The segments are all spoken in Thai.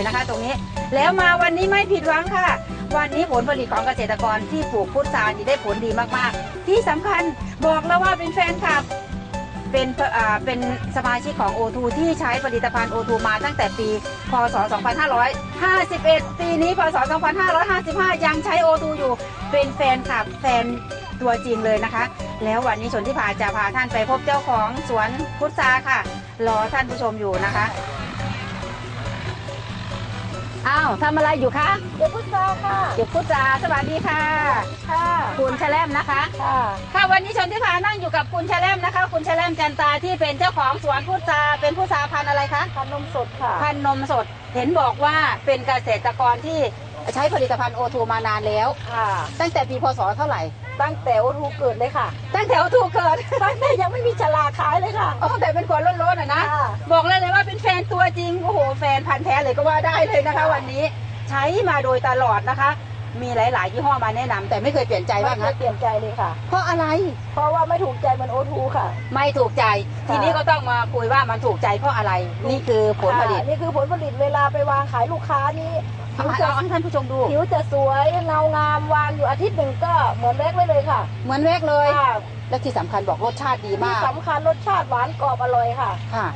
เลยนะคะ ตรงนี้ แล้วมาวันนี้ไม่ผิดหวังค่ะ วันนี้ผลผลิตของเกษตรกรที่ปลูกพุทรานี่ได้ผลดีมากๆ ที่สำคัญบอกแล้วว่าเป็นแฟนคลับเป็นเป็นสมาชิกของ O2 ที่ใช้ผลิตภัณฑ์ O2 มาตั้งแต่ปี พศ 2551 ปีนี้ พศ 2555 ยังใช้ O2 อยู่ เป็นแฟนคลับแฟนตัวจริงเลยนะคะ แล้ววันนี้ชนที่พาจะพาท่านไปพบเจ้าของสวนพุทราค่ะ รอท่านผู้ชมอยู่นะคะ อ้าวทำอะไรอยู่คะเดี๋ยวพุทราค่ะเก็บพุทราสวัสดีค่ะ ค่ะคุณแชลมนะคะ ค่ะค่ะวันนี้ชนที่พานั่งอยู่กับคุณแชลมนะคะ คุณแชลมจันตาที่เป็นเจ้าของสวนพุทราเป็นพุทราพันธุ์อะไรคะทานนมสดค่ะ พันธุ์นมสดเห็นบอกว่าเป็นเกษตรกรที่ ใช้ผลิตภัณฑ์โอทูมานานแล้ว ค่ะ ตั้งแต่ปีพศเท่าไหร่ ตั้งแต่โอทูเกิดเลยค่ะ ตั้งแต่โอทูเกิด ตั้งแต่ยังไม่มีฉลากขายเลยค่ะ อ๋อแต่เป็นคนล้นๆอะนะ ค่ะบอกเลยเลยว่าเป็นแฟนตัวจริง โอ้โห แฟนพันธุ์แท้เลยก็ว่าได้เลยนะคะวันนี้ใช้มาโดยตลอดนะคะ มีหลาย ๆ ยี่ห้อมาแนะนำแต่ไม่เคยเปลี่ยนใจไม่ว่าเคงั้ยนเปลี่ยนใจเลยค่ะ เพราะอะไร เพราะว่าไม่ถูกใจเหมันโอทูค่ะ ไม่ถูกใจ ค่ะ ทีนี้ก็ต้องมาคุยว่ามันถูกใจเพราะอะไร นี่คือผลผลิต ค่ะนี่คือผลผลิตเวลาไปวางขายลูกค้านี่ ผิเอาวให้จะเอาให้ท่านผู้ชมดู ผิวจะสวยเงางามวางอยู่อาทิตย์หนึ่งก็เหมือนแรกไว้เลยค่ะเหมือนแรกเลย ค่ะและที่สำคัญบอกรสชาติดีที่มากสำคัญรสชาติหวานกรอบอร่อยค่ะ ค่ะ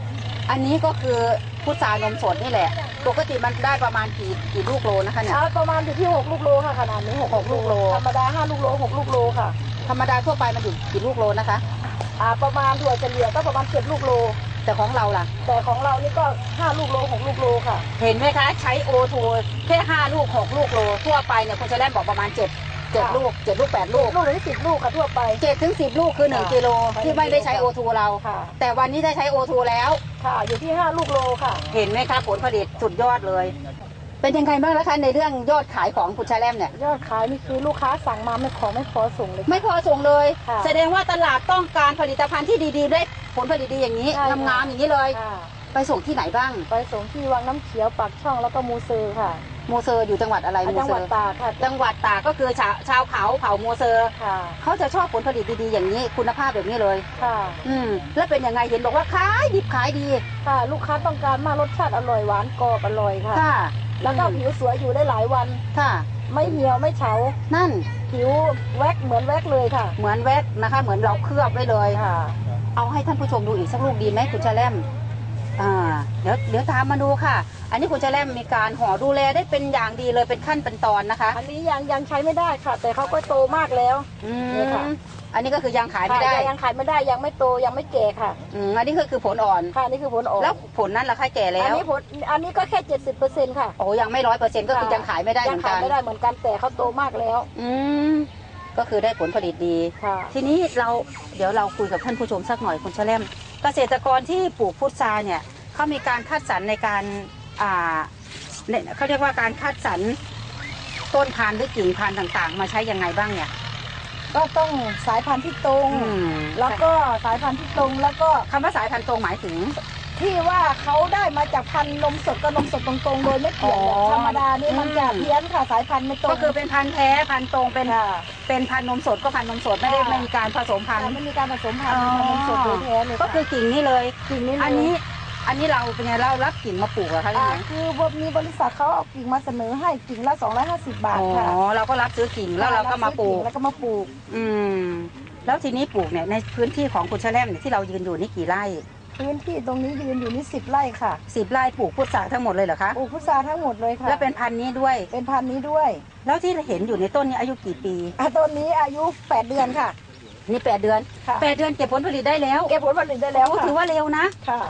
อันนี้ก็คือพุทรานมสดนี่แหละ ปกติมันได้ประมาณกี่กี่ลูกโลนะคะเนี่ยอ่าประมาณอยู่ที่ 6 ลูกโลค่ะขนาดนี้หกลูกโล ธรรมดา 5 ลูกโล 6 ลูกโลค่ะธรรมดาทั่วไปมันอยู่กี่ลูกโลนะคะ อ่าประมาณถั่วเฉลี่ยก็ประมาณ7ลูกโล แต่ของเราล่ะ แต่ของเรานี่ก็5ลูกโล6ลูกโลค่ะ เห็นไหมคะ ใช้โอทูแค่5ลูก6ลูกโล ทั่วไปเนี่ยคุณจะแล่นบอกประมาณ7 7ค่ะ ลูก7ลูก8ลูกลูกหรือสิบลูกค่ะทั่วไป7ถึง10ลูกคือ1กิโลที่ไม่ได้ใช้โอทูเรา ค่ะ แต่วันนี้ได้ใช้โอทูแล้ว ค่ะอยู่ที่5ลูกโลค่ะ เห็นไหมคะผลผลิตสุดยอดเลย เป็นยังไงบ้างนะคะในเรื่องยอดขายของคุณชาแลมเนี่ย ยอดขายนี่คือลูกค้าสั่งมาไม่ขอไม่พอส่งเลย ไม่พอส่งเลย ค่ะ แสดงว่าตลาดต้องการผลิตภัณฑ์ที่ดีๆ ได้ ผลผลิตดีอย่างนี้ใช่ค่ะ งามๆอย่างนี้เลย ค่ะไปส่งที่ไหนบ้าง ไปส่งที่วังน้ำเขียวปากช่องแล้วก็มูเซอร์ค่ะโมเซอร์อยู่จังหวัดอะไรอ่าโมจังเซหอวัดร์ตากค่ะจังหวัดตากก็คือชาวชาวเขาเผ่าโมเซอร์ค่ะเขาจะชอบผลผลิตดีๆอย่างนี้ คุณภาพแบบนี้เลย ค่ะอืมแล้วเป็นยังไงเห็นบอกว่าขายดิบขายดีค่ะ ลูกค้าต้องการมากรสชาติอร่อยหวานกรอบอร่อยค่ะ ค่ะแล้วก็อืมผิวสวยอยู่ได้หลายวัน ค่ะ ไม่เหี่ยวไม่เฉา นั่นผิวแว็กเหมือนแว็กเลยค่ะ เหมือนแวดนะคะ เหมือนเราเคลือบไว้เลย ค่ะ เอาให้ท่านผู้ชมดูอีกสักลูกดีไหมคุณชาแลมอ่าเดี๋ยวเดี๋ยวตามมาดูค่ะ อันนี้คุณชาแลมมีการห่อดูแลได้เป็นอย่างดีเลยเป็นขั้นเป็นตอนนะคะ อันนี้ยังยังใช้ไม่ได้ค่ะ แต่เขาก็โตมากแล้วอืเนี่ยค่ะมอันนี้ก็คือยังขายไม่ได้ค่ะยังขายไม่ได้ยังไม่โตยังไม่แก่ค่ะ อืมอันนี้คือคือผลอ่อน ค่ะนี่คือผลออกแล้วผลนั้นราคาแก่แล้อันวนี้ผลอันนี้ก็แค่เจ็ดสิบเปอร์เซ็นต์ค่ะ โอ้ยังไม่ร้อยเปอร์เซ็นต์ก็คือค่ะ ยังขายไม่ได้เหยัมือนขายกัน ไม่ได้เหมือนกันแต่เขาโตมากแล้ว อืม ก็คือได้ผลผลิตดี ค่ะทีนี้เราเดี๋ยวเราคุยกับท่านผู้ชมสักหน่อยคุณชะแลมเกษตรกรที่ปลูกพุทราเนี่ยเขามีการคัดสรรในการอ่าเนี่ยเขาเรียกว่าการคัดสรรต้นพันธุ์หรือกิ่งพันธุ์ต่าง ๆ มาใช้ยังไงบ้างเนี่ยก็ต้องสายพันธุ์ที่ตรง อืมแล้วก็สายพันธุ์ที่ตรงแล้วก็คำว่าสายพันธุ์ตรงหมายถึง ที่ว่าเขาได้มาจากพันธุ์นมสดก็นมสดตรงๆ โดยไม่เปลี่ยนอ๋อ ธรรมดานี่มันจะอืมเพี้ยนค่ะสายพันธุ์ไม่ตรงก็คือเป็นพันธุ์แท้พันธุ์ตรงเป็นค่ะ เป็นพันธุ์นมสดก็พันธุ์นมสดไม่ได้ค่ะ ไม่มีการผสมพันธุ์ไม่มีการผสมพันธุ์อ๋อเป็นพันธุ์นมสดโดยแท้เลยก็คือกิ่งนี่เลย กิ่งนี้เลยอันนี้อันนี้เราเป็นไงเรารับกิ่งมาปลูกเหรอคะยังอ่าไงคือมีบริษัทเขาเอากิ่งมาเสนอให้กิ่งละ250 บาทอ๋อค่ะเราก็รับซื้อกิ่งแล้วเราก็มาปลูก แล้วก็มาปลูก อืม แล้วทีนี้ปลูกเนี่ยในพื้นที่ของคุณชะแลมเนี่ยที่เรายืนอยู่นี่กี่ไร่ พื้นที่ตรงนี้ยืนอยู่นี่10ไร่ค่ะสิบไร่ปลูกพุทราทั้งหมดเลยเหรอคะปลูกพุทราทั้งหมดเลยค่ะ แล้วเป็นพันธุ์นี้ด้วย เป็นพันธุ์นี้ด้วย แล้วที่เห็นอยู่ในต้นนี้อายุกี่ปีอะต้นนี้อายุ8เดือนค่ะ นี่แปดเดือนค่ะ แปดเดือนเก็บผลผลิตได้แล้วเก็บผลผลิตได้แล้วโอ้ค่ะถือว่าเร็วนะ ค่ะ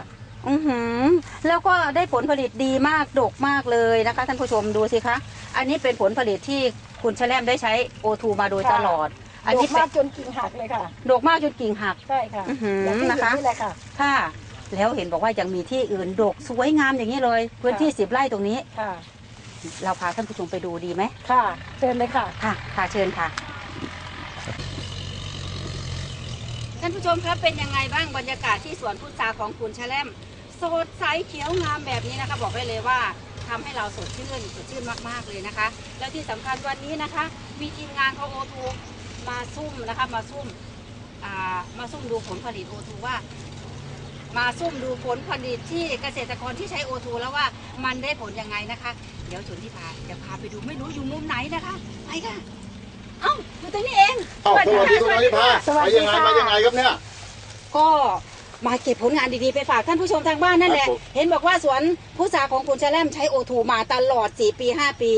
อือหือแล้วก็ได้ผลผลิตดีมากดกมากเลยนะคะท่านผู้ชมดูสิคะ อันนี้เป็นผลผลิตที่คุณชะแลมได้ใช้โอทูมาโดยค่ะตลอด อันดนี้กเป็มานกจนกิ่งหักเลยค่ะ ดกมากจนกิ่งหัก ใช่ค่ะอื้อหืออย่างที่นะคะ เห็นนี่แหละค่ะ ค่ะ แล้วเห็นบอกว่ายังมีที่อื่นดกสวยงามอย่างนี้เลย พื้นที่สิบไร่ตรงนี้ ค่ะ เราพาท่านผู้ชมไปดูดีไหมค่ะเชิญเลยค่ะ ค่ะค่ะเชิญค่ะ ท่านผู้ชมครับเป็นยังไงบ้างบรรยากาศที่สวนพุทราของคุณชะแลมสดใสเขียวงามแบบนี้นะคะ บอกได้เลยว่าทำให้เราสดชื่นสดชื่นมากๆเลยนะคะ แล้วที่สำคัญวันนี้นะคะ มีทีมงานของโอทู มาซุ่มนะคะมาซุ่มอ่ามาซุ่มดูผลผลิตโอทูว่า มาซุ่มดูผลผลิตที่เกษตรกรที่ใช้โอทูแล้วว่ามันได้ผลยังไงนะคะ เดี๋ยวชนที่พาจะพาไปดูไม่รู้อยู่มุมไหนนะคะไปค่ะเอ้าอยู่ตรงนี้เองอ้าวสวัสดีคุณอนิพาสวัสไปดียังไงค่ะมายังไงครับเนี่ยก็มาเก็บผลงานดีๆ ไปฝากท่านผู้ชมทางบ้านนั่นแหละครับผมเห็นบอกว่าสวนผู้สาของคุณชะแลมใช้โอทูมาตลอด 4 ปี 5 ปี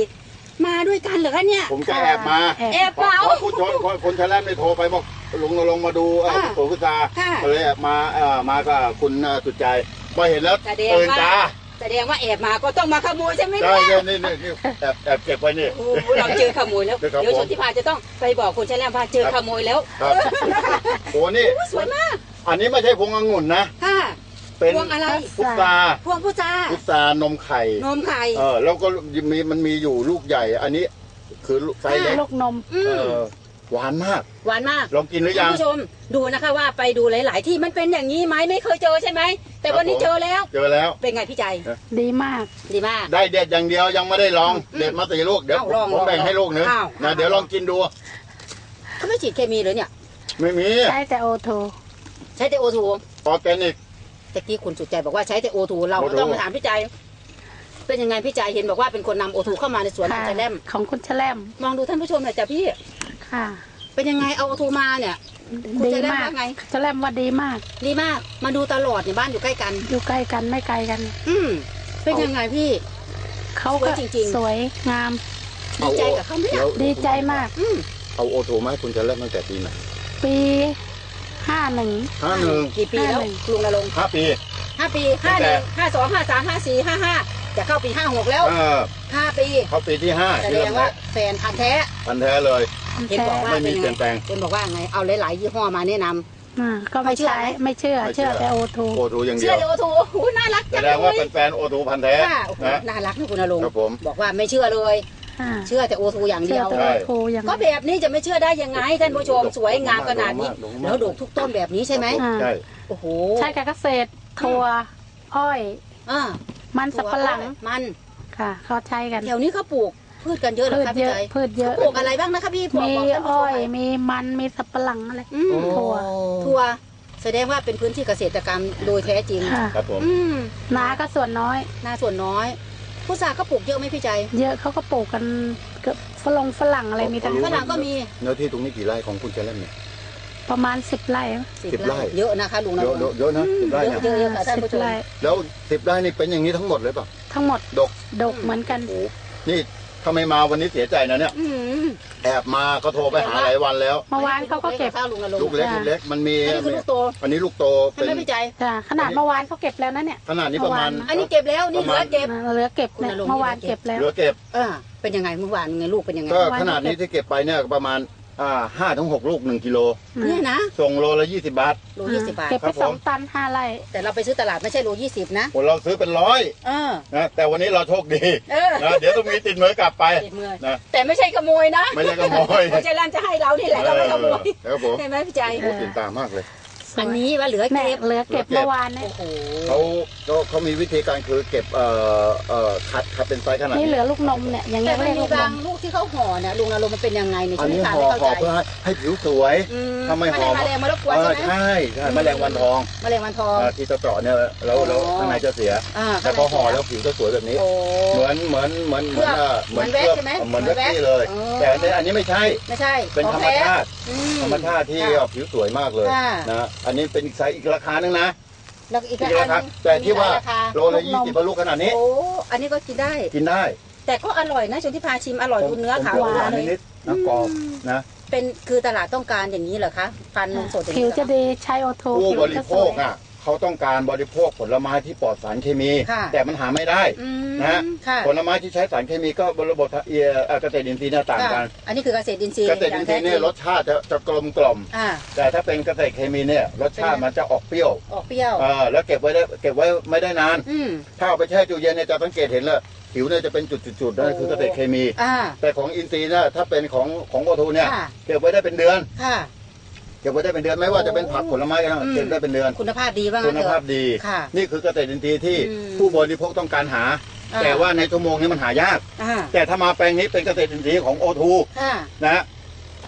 มาด้วยกันเหรอคะเนี่ย ผมก็แอบมาแอบมาเพราะคุณชนคนคนชาแลมได้โทรไปบอกลุงลงมาดูเอ่อค่ะสวนพุทราค่ะ ก็เลยแอบมาเอ่อมากับคุณเอ่อสุดใจมาเห็นแล้วแสดงตื่นว่าตาแสดงว่าแอบมาก็ต้องมาขโมยใช่ไหมใช่เนี่ยใช่นี่นี่นี่แอบแอบเก็บไว้นี่ โอ้โหเราเจอขโมยแล้วครับเดี๋ยวผมชนที่พาจะต้องไปบอกคุณชะแลมว่าเจอครับขโมยแล้วครับโอ้นี่ โอ้สวยมาก อันนี้ไม่ใช่พวงองุ่นนะ ค่ะ เป็นพวงอะไร พุทราพวงผู้จาพุทรานมไข่ นมไข่ เออ แล้วก็มีมันมีอยู่ลูกใหญ่ อันนี้ คือลูกไซส์เล็กลูกนมอืเอมอหวานมาก หวานมากลองกินหรือท่ายันงผู้ชมดูนะคะว่าไปดูหลาย ๆ ที่มันเป็นอย่างนี้ไหมไม่เคยเจอใช่ไหมแต่วันนี้ครับผมเจอแล้ว เจอแล้วเป็นไงพี่ใจ ดีมากดีมาก ได้เด็ดอย่างเดียวยังไม่ได้ลองอืมเด็ดมาสี่ลูกเดี๋ยวเอ้าลองผมแบ่งลองให้ลูกนึงอ้าวนะเดี๋ยวลองกินดูเขาไม่ฉีดเคมีเลยเนี่ย ไม่มีใช้แต่โอโทใช้แต่โอทูออร์แกนิก ตะกี้คุณสุดใจบอกว่าใช้แต่โอทูเราก็โอทูต้องมาถามพี่ใจ เป็นยังไงพี่ใจเห็นบอกว่าเป็นคนนำโอทูเข้ามาในสวนค่ะคุณชะแลมของคุณชะแลมมองดูท่านผู้ชมหน่อยจ้ะพี่ ค่ะ เป็นยังไงเอาโอทูมาเนี่ยคุณดีชะแลมมากว่าไงชะแลมว่าดีมาก ดีมาก มาดูตลอดเนี่ยบ้านอยู่ใกล้กัน อยู่ใกล้กันไม่ไกลกัน อืมเป็นยังไงพี่เขาก็สวยจริงๆสวยงามดีใจกับเขาไหมดี๋ยวดีใจมากอืมเอาโอทูมาให้คุณจะเริ่มตั้งแต่ปีไหนปี ห้าหนึ่งห้าหนึ่งกี่ปีแล้วห้าหนึ่งลุงนรงค์ห้าปีห้าปีห้าหนึ่งห้าสองห้าสามห้าสี่ห้าห้าจะเข้าปีห้าหกแล้วเออห้าปีเขาปีที่ห้าแสที่ดเริ่งมว่าแล้วแฟนพันธุ์แท้พันธุ์แท้เลยเห็นบอกว่าไม่มีเป็นเปลี่ยนแปลงเห็นบอกว่าไงเอาหลายๆยี่ห้อมาแนะนำอ่าก็ไม่ไม่เชื่อใช่ไหมไม่เชื่อไม่เชื่เชื่ออแต่โอโทโอทูอย่างเดีเชื่ยอวเดี๋ยวโอ้โหโอ้โหน่ารักแสจังดเลงว่ายเป็นแฟนโอทูพันธุ์แท้ค่ะโอ้โหนะน่ารักนะคุณนรงค์ครับผมบอกว่าไม่เชื่อเลย อ่าเชื่อแต่โอทูอย่างเชื่เดีอยวแต่ใช่โอโทอย่างก็แบบนี้จะไม่เชื่อได้ยังไงท่านผู้ชมสวยงามขนาดนี้ดกมากแล้วดกทุกต้นแบบนี้ใช่ไหมอ่าใช่โอ้โหใช่กับเกษตรถั่วอ้อย อ่ามันสับปะหลังมันค่ะ เขาใช้กันแถวนี้เขาปลูกพืชกันเยอะเหรอพืชครับเยพี่อะใจพืชเยอะ ปลูกอะไรบ้างนะคะพี่บอกมีบอกท่านผู้ชอ้มอยหน่อยมีมันมีสับปะหลังอะไร อืม ถั่วถั่วแสดงว่าเป็นพื้นที่เกษตรกรรมโดยแท้จริง ค่ะ ครับผม อืมนาก็ส่วนน้อย นาส่วนน้อย ผู้สาก็ปลูกเยอะไหมพี่ใจ เยอะเขาก็ปลูกกันเกือบฝรั่งฝรั่งอะไรมีทั้งฝรั่งก็มี เนื้อที่ตรงนี้กี่ไร่ของคุณจะเล่มเนี่ย ประมาณสิบไร่สิบสิบไร่ไร่ เยอะนะคะลุงนะเยอะเยอะเยอะนะสิบไร่เยนะอะเยอะเยอะค่ะท่านผู้ชสิบมไร่แล้วสิบไร่นี่เป็นอย่างนี้ทั้งหมดเลยเปล่ะ ทั้งหมด ดก ดกเหมือนกันโอ้โหนี่ ถ้าไม่มาวันนี้เสียใจนะเนี่ยอืมแอบมาก็โทรไปหาหลายวันแล้วเมื่อวานเขาก็เก็บ ข้าวลุงนะลุงลูกเล็กจ้ะลูกเล็กมันมีอันนี้คือลูกโตอันนี้ลูกโตใช่เป็นไหมพี่ใจ จ้ะขนาดเมื่อวานเขาเก็บแล้วนะเนี่ย ขนาดนี้ประมาณเมื่อวานอันนี้เก็บแล้วนี่เหลือเก็บ เหลือเก็บเนี่ยคุณนรงค์เมื่อวานเก็บแล้ว เหลือเก็บ เออเป็นยังไงเมื่อวานไงลูกเป็นยังไง ก็ขนาดนี้ที่เก็บไปเนี่ยประมาณ อ่าห้าถึงหกลูกหนึ่งกิโล เนี่ยนะส่งโลละยี่สิบบาท โลยี่สิบบาท เก็บครัไปบผม สองตันห้าไร่ แต่เราไปซื้อตลาดไม่ใช่โลยี่สิบนะ คนเราซื้อเป็นร้อยเออ นะแต่วันนี้เราโชคดีเออ นะเดี๋ยวต้องมีติดมือกลับไปติดมือนะ แต่ไม่ใช่ขโมยนะไม่ใช่ขโมยไม่ใช่ร้านจะให้เรานี่แหละเราไม่ขโมยเออครับผมใช่ไหมพี่ใจ โอ้ตื่นตามากเลย สวยอันนี้ว่าเหลือเนี่ยเก็บเหลือเก็บเหลือเก็บเมื่อวานเนี่ยโอ้โหเขาเขาเขามีวิธีการคือเก็บเอ่อเอ่อคัดคัดเป็นไซส์ขนาดนี่นี้เหลือลูกนมเนี่ยอย่างแต่เงี้ยมันเรียกมีลูกนบางมลูกที่เขาห่อเนี่ยลุงอารมณ์มันเป็นยังไงในอัช่นวงนี้ที่ทานห่อไม่เข้าห่อใจเพื่อให้ให้ผิวสวยอืมถ้าไม่ห่อ แมลงมารบกวนเออใช่ไหมใช่ใช่แมลงวันทองแมลงวันทอง เอ่อที่จะเจาะเนี่ยแล้วแล้วอ๋อ ข้างในจะเสีย อ่าแต่พอห่อแล้วผิวจะสวยแบบนี้ โอ้ เหมือนเหมือนเหมือนเหมือนอะเหมือนแว็กคลืบใช่ไหมเหมือนเหมืแว็อนกแว็กซี่เลย อ๋อ แต่อันนี้อันนี้ไม่ใช่ ไม่ใช่เป็นขธอรงรมแท้ชาติอื ธรรมชาติที่ค่ะ ผิวสวยมากเลย ค่ะ นะอันนี้เป็นอีกไซส์อีกราคานึงนะแล้วอีกอีกอัรานคาหนึ่งแต่ที่ว่ามีหลยราคาโลละยี่สิบลูกขนาดนี้ โอ้อันนี้ก็กินได้ กินได้แต่ก็อร่อยนะชนที่พาชิมอร่อยคุณเนื้อขาวผมหหวาวานนเลยนิดๆนะกรอบนะเป็นคือตลาดต้องการอย่างนี้เหรอคะฟันนมสดอย่างผิวนี้เหรอจะดีใช้โอโทผู้ผิวบริจะโภสวคย อะ เขาต้องการบริโภคผลไม้ที่ปลอดสารเคมี ค่ะ แต่มันหาไม่ได้อืมนะค่ะผลไม้ที่ใช้สารเคมีก็ระบบเอ่อเอ่อเกษตรอินทรีย์เนี่ยต่างกันค่ะอันนี้คือเกษตรอินทรีย์เกษตรอินทรีย์เนี่ยรสชาติจะจะกลมกล่อม อ่า แต่ถ้าเป็นเกษตรเคมีเนี่ยรสชาติเป็นไง มันจะออกเปรี้ยวออกเปรี้ยว เออแล้วเก็บไว้ได้เก็บไว้ไม่ได้นาน อืม ถ้าเอาไปแช่ตู้เย็นเนี่ยจะสังเกตเห็นเลยผิวเนี่ยจะเป็นจุดๆๆนั่นคือเกษตรเคมี อ่า แต่ของอินทรีย์เนี่ยถ้าเป็นของของโอทูเนี่ยค่ะ เก็บไว้ได้เป็นเดือน ค่ะ เก็บไว้ได้เป็นเดือนไม่ว่าจะเป็นผักผลไม้ก็ตามอืม เก็บได้เป็นเดือน คุณภาพดีบ้างคุณภาพดี ค่ะนี่คือเกษตรอินทรีย์ที่อืม ผู้บริโภคต้องการหา อ่แต่ว่าในชั่วโมงนี้มันหายาก อ่าแต่ถ้ามาแปลงนี้เป็นเกษตรอินทรีย์ของโอทูค่ะ นะฮะ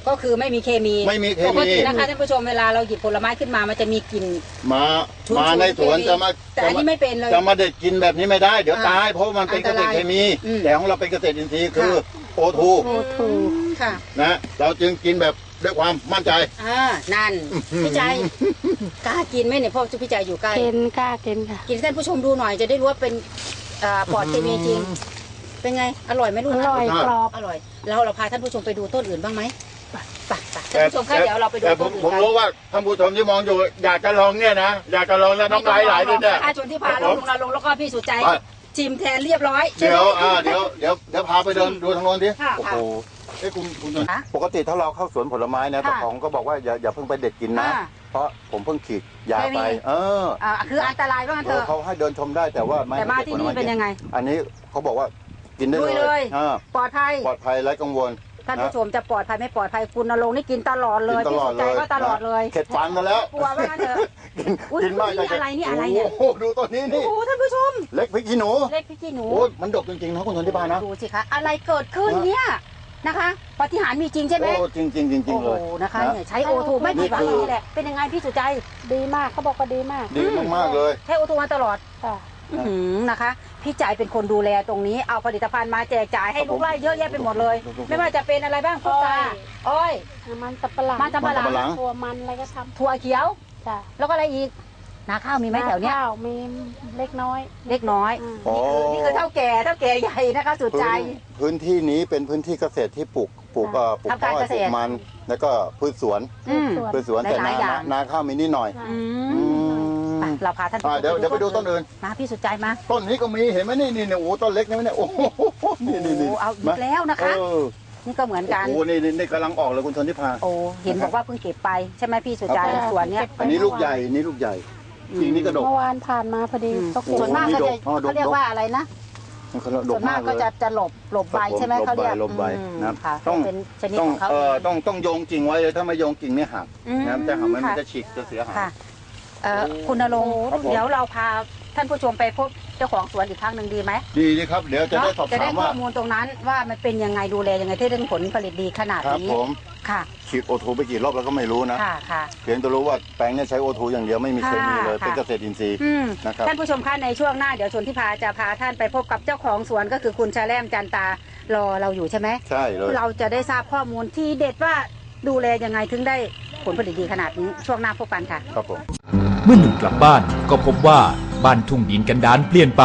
ก็คือไม่มีเคมีไม่มีเคปกมีตินะคะท่านผู้ชมเวลาเราหยิบผลไม้ขึ้นมามันจะมีกลิ่น มาชุนๆมาในสวนเคมี จะมาแต่จะอันมานี้ไม่เป็นเลย จะมาเด็ดกินแบบนี้ไม่ได้ เดี๋ยวอ่าตายเพราะมันเป็นเกษตรเคมีอืมแต่ของเราเป็นเกษตรอินทรีย์คือค่ะ โอทูโอทู ค่ะ นะเราจึงกินแบบ ด้วยความมั่นใจ อ่านั่นพี่ใจกล้ากินไหมเนี่ยพ่อพี่ใจอยู่ใกล้เกินกล้าเกินค่ะ กินให้ท่านผู้ชมดูหน่อยจะได้รู้ว่าเป็นอ่าปลอดเคมีจริง เป็นไง อร่อยไหมลูกอนะร่อยกรอบ อร่อย เราเราพาท่านผู้ชมไปดูต้นอื่นบ้างไหมไปไปไปท่านผู้ชมคะเดี๋ยวเราไปดูแต่ผต้มนอื่นผมกันรู้ว่าท่านผู้ชมที่มองอยู่ อยากจะลองเนี่ยนะ อยากจะลองแล้วน้ำลายไหลด้วยเนี่ยประชาชนที่พาเราลงเราลงแล้วก็พี่สุใจไป ชิมแทนเรียบร้อยใช่เดี๋ไหมยวอ่าเดี๋ยวเดี๋ยวเดี๋ยวพาไปเดินดูทางโน้นดิค่ะ โอ้โห เอ้ยคุณคุณค่ะปกติถ้าเราเข้าสวนผลไม้นะค่ะเจ้าของก็บอกว่าอย่าอย่าเพิ่งไปเด็ดกินนะอ่าเพราะผมเพิ่งขีดยาเคมีไปเอออ่าคืออันตรายว่างั้นเอเถออะ เขาให้เดินชมได้แต่ว่าไม่แต่มาให้ที่ด็ดผลนี่ไม้เป็นยังไง อันนี้เขาบอกว่ากินได้ลุยเลเลยยอ่าปลอดภัย ปลอดภัยไร้กังวลท่านผู้ชมจะปลอดภัยไม่ปลอดภัยคุณนรงค์นี่กินตลอดเลยกินตพี่ลอสุดใจเลยก็ตลอดเลยเข็ดฟันมาแล้วกลัวว่างั้นเถอะ กินอุ๊ยกินมากนี่อะไรนี่อะไรเนี่ย โอ้โหดูต้นนี้โอ้นี่ โหท่านผู้ชม เล็กพริกขี้หนู เล็กพี่กี้หนู โอ้ยมันดกจริงๆนะคุณชนทิพานะ ดูสิคะ อะไรเกิดขึ้นเนี่ย นะคะปาฏิหารย์มีจริงใช่ไหม โอ้จริงจริงๆจริงๆเลยโอ้โหนะคะนะเนี่ยใช้โอทูไม่ผิดหวังนี่คือ เลยแหละ เป็นยังไงพี่สุใจดีมากเขาบอกว่าดีมากดีมากๆเลย ใช้โอทูมาตลอด ค่ะ อื้อหือนะคะ พี่จ่ายเป็นคนดูแลตรงนี้ เอาผลิตภัณฑ์มาแจกจ่ายให้ลูกไร่เยอะแยะไปหมดเลยไม่ว่าจะเป็นอะไรบ้างพุทราอ้อย มันสับปะหลังมันสับปะหลัง ตัวมันอะไรก็ทถั่วเขียวำจ้ะแล้วก็อะไรอีก นาข้าวมีไหมแถวเนี้ยข้าวมีเล็กน้อย เล็กน้อยอืมโอ้นี่คือเท่าแก่เท่าแก่ใหญ่นะคะสุดใจ พื้นพื้นที่นี้เป็นพื้นที่เกษตรที่ปลูกปลูกเอ่อปลูกทำการอ้อยเกปษลูตกรมัน แล้วก็พืชสวนอืม ส่วน พืชสวนแต่หนาลายๆอย่าง นาข้าวมีนิดหน่อยค่ะอือืมมไปเราพาท่านอ่าเดี๋ยวเดี๋ยวไปดูต้นอื่น มาพี่สุดใจมาต้นนี้ก็มีเห็นไหมนี่นี่นี่โอ้ต้นเล็กนะเนี่ยโอ้โหนี่นี่นี่โอ้เอาอีมากแล้วนะคะ เออนี่ก็เหมือนกัน โอ้โหนี่นี่นี่กำลังออกเลยคุณชนทิพา โอ้เห็นบอกว่าเพิ่งเก็บไปใช่ไหมพี่สุใจครับสวนเนี้ย อันนี้ลูกใหญ่นี่ลูกใหญ่ จริงนี่กระดก เมื่อวานผ่านมาพอดีอืม ก็โอ้เก็บส่วนมากนี่เขาดจะกอ๋อดก เขาเรียกว่าอะไรนะมันกระดส่กวนมามากกก็เลยจะจะหลบหลบใบใช่ไหมหลบเขาเรียกใบหลบใบอืมนะครับค่ะต้อง เป็นชนิดต้องของเขาเอ่อเอง ต้องต้องโยงกิ่งไว้เลยถ้าไม่โยงกิ่งเนี่ยหักอืมนะครับแต่หักมันมันค่ะ จะฉีกจะเสียหาย ค่ะเอ่อโอ้คุณนรงค์ครับผม เดี๋ยวเราพาท่านผู้ชมไปพบ เจ้าของสวนอีกครั้งหนึ่งดีไหมดีดีครับ เดี๋ยวจะได้สอบจะถาได้มข้ว่าอมูลตรงนั้นว่ามันเป็นยังไงดูแลยังไงที่เรื่องผลผลิตดีขนาดครับนี้ผมค่ะ ฉีดโอทูไปกี่รอบแล้วก็ไม่รู้นะค่ะค่ะ เพียงแต่รู้ว่าแปลงเนี่ยใช้โอทูอย่างเดียวไม่มีเคมีเลยค่ะ เป็นเกษตรอินทรีย์ อืมนะครับ ท่านผู้ชมคะในช่วงหน้าเดี๋ยวชนที่พาจะพาท่านไปพบกับเจ้าของสวนก็คือคุณชาแลมจันตารอเราอยู่ใช่ไหม ใช่เลย เราจะได้ทราบข้อมูลที่เด็ดว่าดูแลยังไงถึงได้ผลผลิตดีขนาดนี้ช่วงหน้าพบกันค่ะ ครับผม เมื่อหนุ่มกลับบ้านก็พบว่า บ้านทุ่งดินกันดานเปลี่ยนไป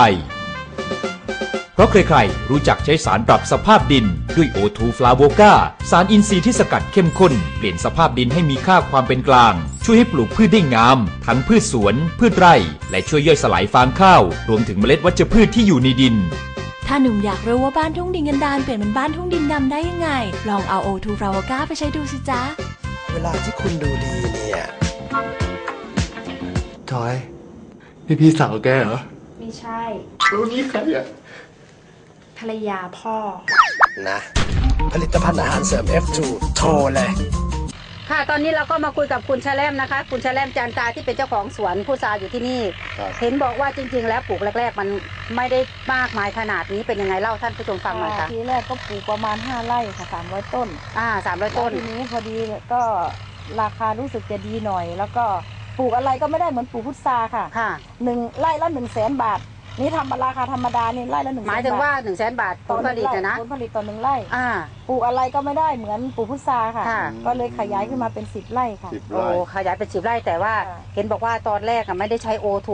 เพราะใครๆ รู้จักใช้สารปรับสภาพดินด้วยโอทูฟลาโวกาสารอินทรีย์ที่สกัดเข้มข้น เปลี่ยนสภาพดินให้มีค่าความเป็นกลาง ช่วยให้ปลูกพืชได้งาม ทั้งพืชสวน พืชไร่ และช่วยย่อยสลายฟางข้าว รวมถึงเมล็ดวัชพืชที่อยู่ในดินถ้าหนุ่มอยากรู้ว่าบ้านทุ่งดินกันดานเปลี่ยนเป็นบ้านทุ่งดินดำได้ยังไง ลองเอาโอทูฟราวก้าไปใช้ดูสิจ๊ะ เวลาที่คุณดูดีเนี่ยจอย นี่พี่สาวแกเหรอไม่ใช่รู้นี่ใครอะ ภรรยาพ่อ นะ ผลิตภัณฑ์อาหารเสริม F2 โทรเลย ค่ะ ตอนนี้เราก็มาคุยกับคุณชาแลมนะคะ คุณชาแลมจันตาที่เป็นเจ้าของสวนพุทราอยู่ที่นี่ ครับ เห็นบอกว่าจริง ๆ แล้วปลูกแรก ๆ มันไม่ได้มากมายขนาดนี้เป็นยังไงเล่าท่านผู้ชมฟังหน่อยค่ะ ทีแรกก็ปลูกประมาณ 5ไร่ค่ะ 300 ต้นอ่าสามร้อยต้นแล้วทีนี้พอดีก็ราคารู้สึกจะดีหน่อย แล้วก็ ปลูกอะไรก็ไม่ได้เหมือนปลูกพุทราค่ะค่ะ หนึ่งไร่ละหนึ่งแสนบาท นี่ทำราคาธรรมดานี่ไร่ละหนึ่งหมายถึงว่า1นึ่งแสนบาทผลผลิตนะนะผลผลิตต่อหนึ่งไร่ อ่า ปลูกอะไรก็ไม่ได้เหมือนปลูกพุทราค่ะ ค่ะ ก็เลยขยายขึ้นมาเป็นสิบไร่ค่ะ สิบโอ้ไร่ ขยายเป็นสิบไร่แต่ว่า ค่ะ เห็นบอกว่าตอนแรกอะไม่ได้ใช้โอท